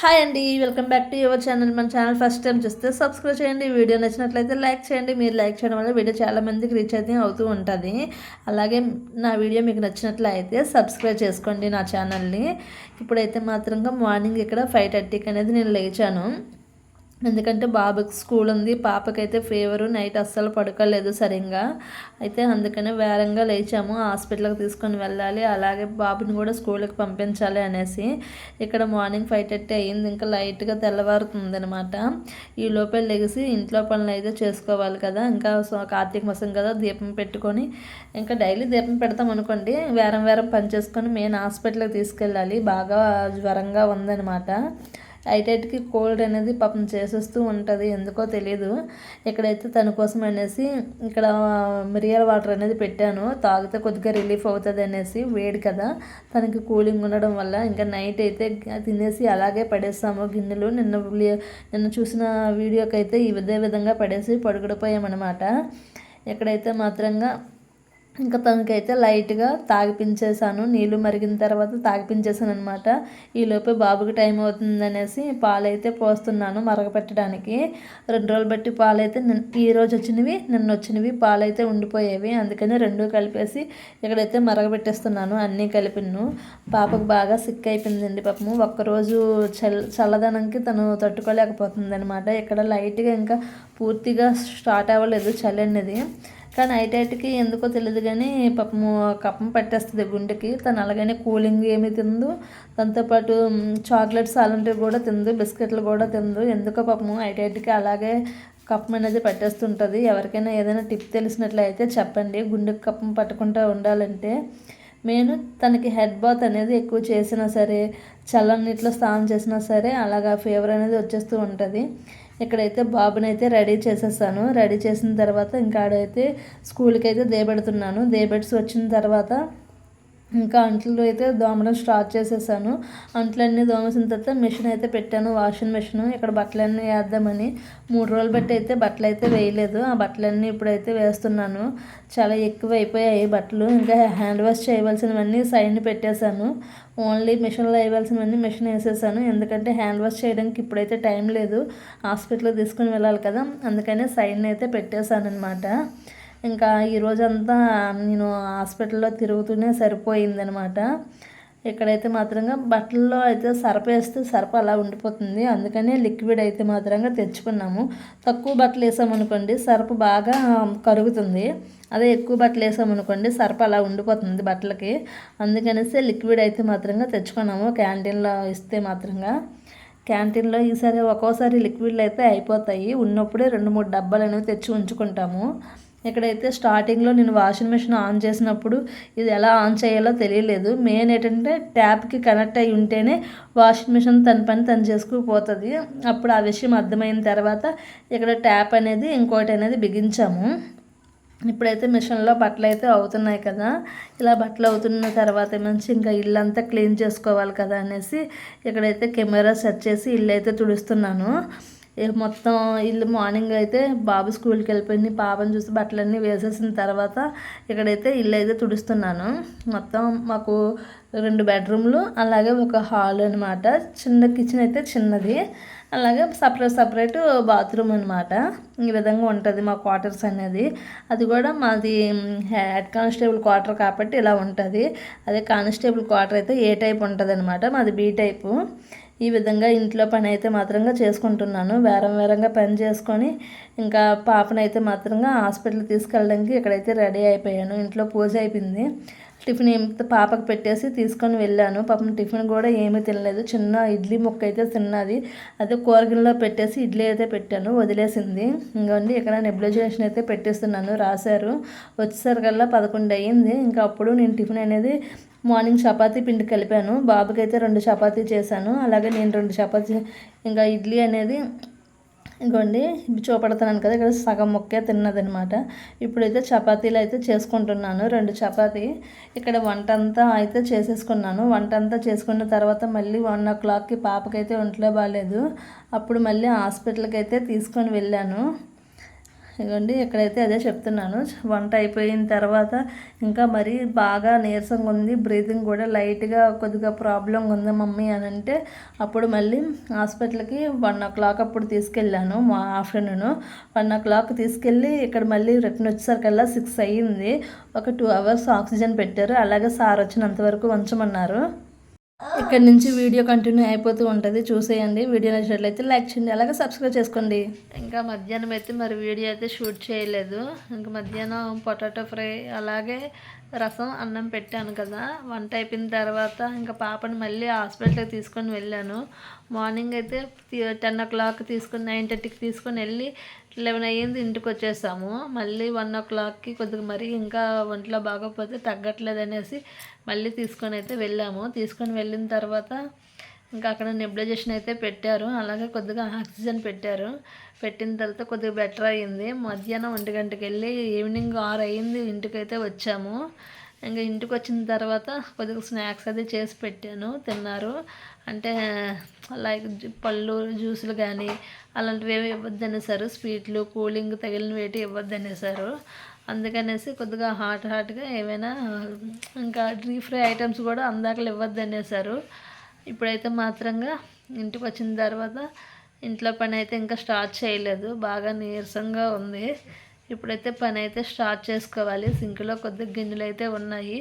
Hi అండి welcome back to your channel మన channel first time చూస్తే సబ్స్క్రైబ్ చేయండి. వీడియో నచ్చినట్లయితే లైక్ చేయండి. మీరు లైక్ చేయడం వల్ల వీడియో చాలా మందికి రీచ్ అయితే అవుతూ ఉంటుంది. అలాగే నా వీడియో మీకు నచ్చినట్లయితే సబ్స్క్రైబ్ చేసుకోండి నా ఛానల్ని ఇప్పుడైతే మాత్రంగా మార్నింగ్ ఇక్కడ ఫైవ్ థర్టీకి అనేది నేను లేచాను. ఎందుకంటే బాబుకి స్కూల్ ఉంది పాపకైతే ఫీవరు నైట్ అస్సలు పడుకోలేదు సరిగ్గా. అయితే అందుకనే వేరంగా లేచాము హాస్పిటల్కి తీసుకొని వెళ్ళాలి అలాగే బాబుని కూడా స్కూల్కి పంపించాలి అనేసి. ఇక్కడ మార్నింగ్ ఫైవ్ థర్టీ అయ్యింది ఇంకా లైట్గా తెల్లవారుతుంది అనమాట ఈ లోపల లెగిసి ఇంట్లో పనులు అయితే చేసుకోవాలి కదా ఇంకా సో కార్తీక మాసం కదా దీపం పెట్టుకొని ఇంకా డైలీ దీపం పెడతాం అనుకోండి వేరం వేరం పని చేసుకొని మెయిన్ హాస్పిటల్కి తీసుకెళ్ళాలి బాగా జ్వరంగా ఉందన్నమాట. ఐటైట్కి కోల్డ్ అనేది పాపం చేసేస్తూ ఉంటుంది ఎందుకో తెలియదు ఇక్కడైతే తన కోసం అనేసి ఇక్కడ మిరియాల వాటర్ అనేది పెట్టాను తాగితే కొద్దిగా రిలీఫ్ అవుతుంది అనేసి వేడి కదా. తనకి కూలింగ్ ఉండడం వల్ల ఇంకా నైట్ అయితే తినేసి అలాగే పడేస్తాము. గిన్నెలు నిన్న నిన్న చూసిన వీడియోకి అయితే ఇదే విధంగా పడేసి పడుకుడిపోయామన్నమాట ఎక్కడైతే మాత్రంగా ఇంకా తనకైతే లైట్గా తాగిపించేసాను నీళ్ళు మరిగిన తర్వాత తాగిపించేసాను అనమాట ఈలోపే బాబుకి టైం అవుతుందనేసి పాలైతే పోస్తున్నాను మరగపెట్టడానికి. రెండు రోజులు బట్టి పాలైతే ఈ రోజు వచ్చినవి నిన్న వచ్చినవి పాలైతే ఉండిపోయేవి. అందుకని రెండు కలిపేసి ఇక్కడైతే మరగబెట్టేస్తున్నాను అన్నీ కలిపిను పాపకు బాగా సిక్ అయిపోయిందండి పాపము. ఒక్కరోజు చల్ చల్లదనంకి తను తట్టుకోలేకపోతుంది అనమాట ఇక్కడ లైట్గా ఇంకా పూర్తిగా స్టార్ట్ అవ్వలేదు చలి అనేది కానీ నైట్ ఎందుకో తెలియదు కానీ పాపము కప్పం పట్టేస్తుంది గుండెకి. తను అలాగనే కూలింగ్ ఏమి తిందు. దాంతోపాటు చాక్లెట్స్ అలాంటివి కూడా తిందు బిస్కెట్లు కూడా తిందు. ఎందుకో పాపము నైట్ అలాగే కప్పం అనేది పట్టేస్తుంటుంది. ఎవరికైనా ఏదైనా టిప్ తెలిసినట్లయితే చెప్పండి. గుండెకి కప్పం పట్టకుండా ఉండాలంటే నేను తనకి హెడ్ బాత్ అనేది ఎక్కువ చేసినా సరే చల్లనీటిలో స్నానం చేసినా సరే అలాగా ఫీవర్ అనేది వచ్చేస్తూ ఉంటుంది. ఇక్కడైతే బాబునైతే రెడీ చేసేసాను. రెడీ చేసిన తర్వాత ఇంకా ఆడైతే స్కూల్కి అయితే దేబెడుతున్నాను. దేబెట్స్ వచ్చిన తర్వాత ఇంకా అంట్లు అయితే దోమడం స్టార్ట్ చేసేసాను. అంట్లన్నీ దోమసిన తర్వాత మిషన్ అయితే పెట్టాను వాషింగ్ మిషన్. ఇక్కడ బట్టలన్నీ వేద్దామని. మూడు రోజులు బట్టి అయితే బట్టలు అయితే వేయలేదు. ఆ బట్టలన్నీ ఇప్పుడైతే వేస్తున్నాను. చాలా ఎక్కువ అయిపోయాయి బట్టలు. ఇంకా హ్యాండ్ వాష్ చేయవలసినవన్నీ సైడ్ పెట్టేశాను. ఓన్లీ మిషన్లో వేయవలసినవన్నీ మిషన్ వేసేసాను. ఎందుకంటే హ్యాండ్ వాష్ చేయడానికి ఇప్పుడైతే టైం లేదు. హాస్పిటల్లో తీసుకుని వెళ్ళాలి కదా. అందుకనే సైడ్ అయితే పెట్టేశాను అనమాట ఇంకా ఈరోజంతా నేను హాస్పిటల్లో తిరుగుతూనే సరిపోయిందనమాట. ఇక్కడైతే మాత్రంగా బట్టల్లో అయితే సరప వేస్తే సరప అలా ఉండిపోతుంది. అందుకనే లిక్విడ్ అయితే మాత్రంగా తెచ్చుకున్నాము. తక్కువ బట్టలు వేసామనుకోండి సరపు బాగా కరుగుతుంది. అదే ఎక్కువ బట్టలు వేసామనుకోండి సరప అలా ఉండిపోతుంది బట్టలకి. అందుకనేసి లిక్విడ్ అయితే మాత్రంగా తెచ్చుకున్నాము క్యాంటీన్లో ఇస్తే మాత్రంగా. క్యాంటీన్లో ఈసారి ఒక్కోసారి లిక్విడ్లు అయితే అయిపోతాయి. ఉన్నప్పుడే రెండు మూడు డబ్బాలు అనేవి తెచ్చి ఉంచుకుంటాము. ఇక్కడైతే స్టార్టింగ్లో నేను వాషింగ్ మిషన్ ఆన్ చేసినప్పుడు ఇది ఎలా ఆన్ చేయాలో తెలియలేదు. మెయిన్ ఏంటంటే ట్యాప్కి కనెక్ట్ అయి ఉంటేనే వాషింగ్ మిషన్ తన పని తను చేసుకుపోతుంది. అప్పుడు ఆ విషయం అర్థమైన తర్వాత ఇక్కడ ట్యాప్ అనేది ఇంకోటి అనేది బిగించాము. ఇప్పుడైతే మిషన్లో బట్టలు అయితే అవుతున్నాయి కదా. ఇలా బట్టలు అవుతున్న తర్వాత మంచి ఇంకా ఇల్లు అంతా క్లీన్ చేసుకోవాలి కదా అనేసి ఇక్కడైతే కెమెరా సెట్ చేసి ఇల్లు అయితే తుడుస్తున్నాను. మొత్తం ఇల్లు మార్నింగ్ అయితే బాబు స్కూల్కి వెళ్ళిపోయింది. పాపని చూసి బట్టలన్నీ వేసేసిన తర్వాత ఇక్కడైతే ఇల్లు అయితే తుడుస్తున్నాను. మొత్తం మాకు రెండు బెడ్రూమ్లు అలాగే ఒక హాల్ అనమాట చిన్న కిచెన్ అయితే చిన్నది. అలాగే సపరేట్ సపరేట్ బాత్రూమ్ అనమాట ఈ విధంగా ఉంటుంది మా క్వార్టర్స్ అనేది. అది కూడా మాది హెడ్ కానిస్టేబుల్ క్వార్టర్ కాబట్టి ఇలా ఉంటుంది. అదే కానిస్టేబుల్ క్వార్టర్ అయితే ఏ టైప్ ఉంటుంది అనమాట మాది బీ టైపు. ఈ విధంగా ఇంట్లో పని అయితే మాత్రంగా చేసుకుంటున్నాను. వేరం వేరంగా పని చేసుకొని ఇంకా పాపనైతే మాత్రంగా హాస్పిటల్ తీసుకెళ్ళడానికి ఇక్కడైతే రెడీ అయిపోయాను. ఇంట్లో పూజ అయిపోయింది. టిఫిన్ ఏం పాపకు పెట్టేసి తీసుకొని వెళ్ళాను. పాపం టిఫిన్ కూడా ఏమీ తినలేదు. చిన్న ఇడ్లీ ముక్క అయితే తిన్నది. అదే కూరగిల్లో పెట్టేసి ఇడ్లీ అయితే పెట్టాను. వదిలేసింది. ఇంకోండి ఇక్కడ నెబ్లైజేషన్ అయితే పెట్టేస్తున్నాను. రాశారు. వచ్చేసరికల్లా పదకొండు అయ్యింది. ఇంకా అప్పుడు నేను టిఫిన్ అనేది మార్నింగ్ చపాతీ పిండి కలిపాను. బాబుకి అయితే రెండు చపాతీ చేశాను. అలాగే నేను రెండు చపాతీ ఇంకా ఇడ్లీ అనేది ఇంకోండి చూపడుతున్నాను కదా ఇక్కడ సగం మొక్కే తిన్నదనమాట. ఇప్పుడైతే చపాతీలు అయితే చేసుకుంటున్నాను రెండు చపాతీ. ఇక్కడ వంట అంతా అయితే చేసేసుకున్నాను. వంట అంతా చేసుకున్న తర్వాత మళ్ళీ వన్ ఓ క్లాక్కి పాపకైతే ఒంట్లో బాగాలేదు అప్పుడు మళ్ళీ హాస్పిటల్కి అయితే తీసుకొని వెళ్ళాను. ఇదిగోండి ఇక్కడైతే అదే చెప్తున్నాను. వంట అయిపోయిన తర్వాత ఇంకా మరీ బాగా నీరసంగా ఉంది. బ్రీతింగ్ కూడా లైట్గా కొద్దిగా ప్రాబ్లం ఉంది మమ్మీ అని అంటే అప్పుడు మళ్ళీ హాస్పిటల్కి వన్ ఓ క్లాక్ అప్పుడు తీసుకెళ్ళాను మా ఆఫ్టర్నూన్. వన్ ఓ క్లాక్ తీసుకెళ్ళి ఇక్కడ మళ్ళీ రిటర్న్ వచ్చేసరికల్లా సిక్స్ అయ్యింది. ఒక టూ అవర్స్ ఆక్సిజన్ పెట్టారు. అలాగే సార్ వచ్చినంత వరకు ఉంచమన్నారు. ఇక్కడ నుంచి వీడియో కంటిన్యూ అయిపోతూ ఉంటుంది. చూసేయండి. వీడియో నచ్చినట్లయితే లైక్ చేయండి. అలాగే సబ్స్క్రైబ్ చేసుకోండి. ఇంకా మధ్యాహ్నం అయితే మరి వీడియో అయితే షూట్ చేయలేదు. ఇంకా మధ్యాహ్నం పొటాటో ఫ్రై అలాగే రసం అన్నం పెట్టాను కదా. వంట అయిపోయిన తర్వాత ఇంకా పాపని మళ్ళీ హాస్పిటల్కి తీసుకొని వెళ్ళాను. మార్నింగ్ అయితే టెన్ ఓ క్లాక్ తీసుకొని నైన్ థర్టీకి తీసుకొని వెళ్ళి లెవెన్ అయ్యింది ఇంటికి వచ్చేసాము మళ్ళీ వన్ ఓ క్లాక్కి కొద్దిగా మరీ ఇంకా ఒంట్లో బాగోకపోతే తగ్గట్లేదు అనేసి మళ్ళీ తీసుకొని అయితే వెళ్ళాము. తీసుకొని వెళ్ళిన తర్వాత ఇంకా అక్కడ నెబ్లైజేషన్ అయితే పెట్టారు. అలాగే కొద్దిగా ఆక్సిజన్ పెట్టారు. పెట్టిన తర్వాత కొద్దిగా బెటర్ అయ్యింది. మధ్యాహ్నం ఒంటి గంటకి వెళ్ళి ఈవినింగ్ ఆరు అయ్యింది ఇంటికైతే వచ్చాము. ఇంకా ఇంటికి వచ్చిన తర్వాత కొద్దిగా స్నాక్స్ అది చేసి పెట్టాను తిన్నారు. అంటే లైక్ పళ్ళు జ్యూసులు కానీ అలాంటివి ఏమి ఇవ్వద్దు అనేసారు స్వీట్లు కూలింగ్ తగిలినవి ఏంటి ఇవ్వద్దు అందుకనేసి కొద్దిగా హాట్ హాట్గా ఏమైనా ఇంకా డ్రీ ఫ్రై ఐటమ్స్ కూడా అందాకలు ఇవ్వద్దనేసారు. ఇప్పుడైతే మాత్రంగా ఇంటికి వచ్చిన తర్వాత ఇంట్లో పని అయితే ఇంకా స్టార్ట్ చేయలేదు. బాగా నీరసంగా ఉంది. ఇప్పుడైతే పని అయితే స్టార్ట్ చేసుకోవాలి. సింక్లో కొద్ది గిన్నెలు అయితే ఉన్నాయి.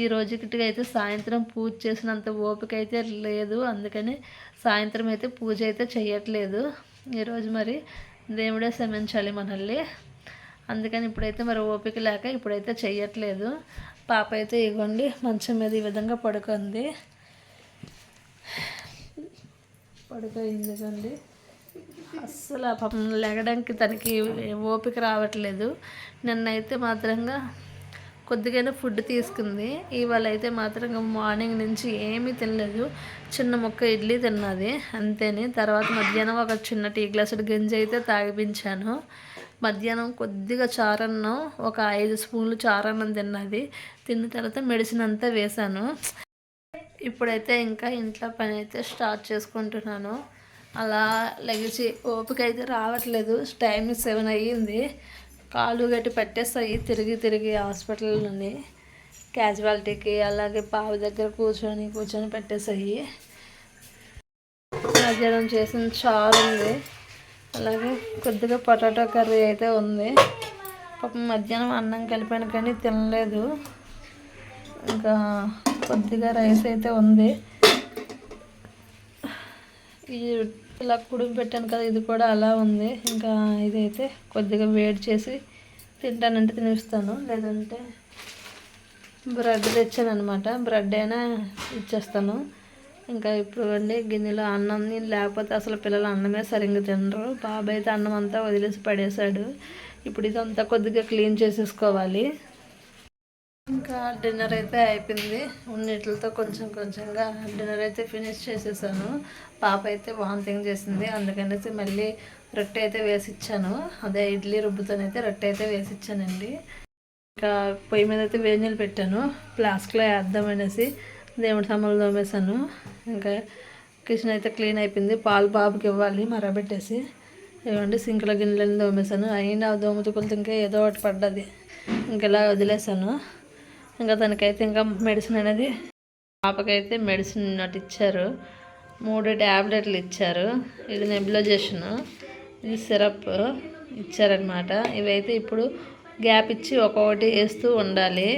ఈ రోజుకి అయితే సాయంత్రం పూజ చేసినంత ఓపిక అయితే లేదు. అందుకని సాయంత్రం అయితే పూజ అయితే చేయట్లేదు ఈరోజు మరి దేవుడే శ్రమించాలి మనల్ని. అందుకని ఇప్పుడైతే మరి ఓపిక లేక ఇప్పుడైతే చెయ్యట్లేదు. పాప అయితే ఇవ్వండి మంచం మీద ఈ విధంగా పడుకుంది. పడుకోయింది అస్సలు పాపం లెగడానికి తనకి ఓపిక రావట్లేదు. నిన్నైతే మాత్రంగా కొద్దిగైనా ఫుడ్ తీసుకుంది. ఇవాళ అయితే మాత్రం మార్నింగ్ నుంచి ఏమీ తినలేదు. చిన్న ముక్క ఇడ్లీ తిన్నది. అంతేని. తర్వాత మధ్యాహ్నం ఒక చిన్న టీ గ్లాసుడు గంజి అయితే తాగిపించాను. మధ్యాహ్నం కొద్దిగా చారన్నం ఒక ఐదు స్పూన్లు చారన్నం తిన్నది. తిన్న తర్వాత మెడిసిన్ అంతా వేశాను. ఇప్పుడైతే ఇంకా ఇంట్లో పని అయితే స్టార్ట్ చేసుకుంటున్నాను. అలా లెగిసి ఓపిక అయితే రావట్లేదు. టైం సెవెన్ అయ్యింది. కాలు గట్టి పట్టేస్తాయి. తిరిగి తిరిగి హాస్పిటల్ నుండి క్యాజువాలిటీకి అలాగే పావు దగ్గర కూర్చొని కూర్చొని పెట్టేసాయి. మధ్యాహ్నం చేసిన చారు ఉంది. అలాగే కొద్దిగా పొటాటో కర్రీ అయితే ఉంది. పాపం మధ్యాహ్నం అన్నం కలిపాను కానీ తినలేదు. ఇంకా కొద్దిగా రైస్ అయితే ఉంది. ఈ ఇలా కుడుము పెట్టాను కదా ఇది కూడా అలా ఉంది. ఇంకా ఇదైతే కొద్దిగా వేడి చేసి తింటానంటే తినిపిస్తాను. లేదంటే బ్రెడ్ తెచ్చాను అనమాట బ్రెడ్ అయినా ఇచ్చేస్తాను. ఇంకా ఇప్పుడు అండి గిన్నెలో అన్నం లేకపోతే అసలు పిల్లలు అన్నమే సరిగ్గా తినరు. బాబాయ్ అయితే అన్నం అంతా వదిలేసి పడేశాడు. ఇప్పుడు ఇదంతా కొద్దిగా క్లీన్ చేసేసుకోవాలి. ఇంకా డిన్నర్ అయితే అయిపోయింది. ఉన్నట్లతో కొంచెం కొంచెంగా డిన్నర్ అయితే ఫినిష్ చేసేసాను. పాప అయితే వాంతింగ్ చేసింది. అందుకనేసి మళ్ళీ రొట్టె అయితే వేసి ఇచ్చాను అదే ఇడ్లీ రుబ్బుతోనైతే రొట్టె అయితే వేసి ఇచ్చానండి ఇంకా పొయ్యి మీద అయితే వేడి నీళ్ళు పెట్టాను. ప్లాస్క్లో వేద్దామనేసి దేవుడి సామాన్లు తోమేశాను. ఇంకా కిచెన్ అయితే క్లీన్ అయిపోయింది. పాలు బాబుకి ఇవ్వాలి మరబెట్టేసి ఏమంటే సింకుల గిన్నెలన్నీ తోమేశాను. అయినా దోమతుకులతో ఇంకా ఏదో ఒకటి పడ్డది. ఇంకెలా వదిలేసాను ఇంకా తనకైతే ఇంకా మెడిసిన్ అనేది పాపకైతే మెడిసిన్ నటు ఇచ్చారు. మూడు ట్యాబ్లెట్లు ఇచ్చారు. ఇది నెబులైజేషన్. ఇది సిరప్ ఇచ్చారనమాట ఇవైతే ఇప్పుడు గ్యాప్ ఇచ్చి ఒక్కొక్కటి వేస్తూ ఉండాలి.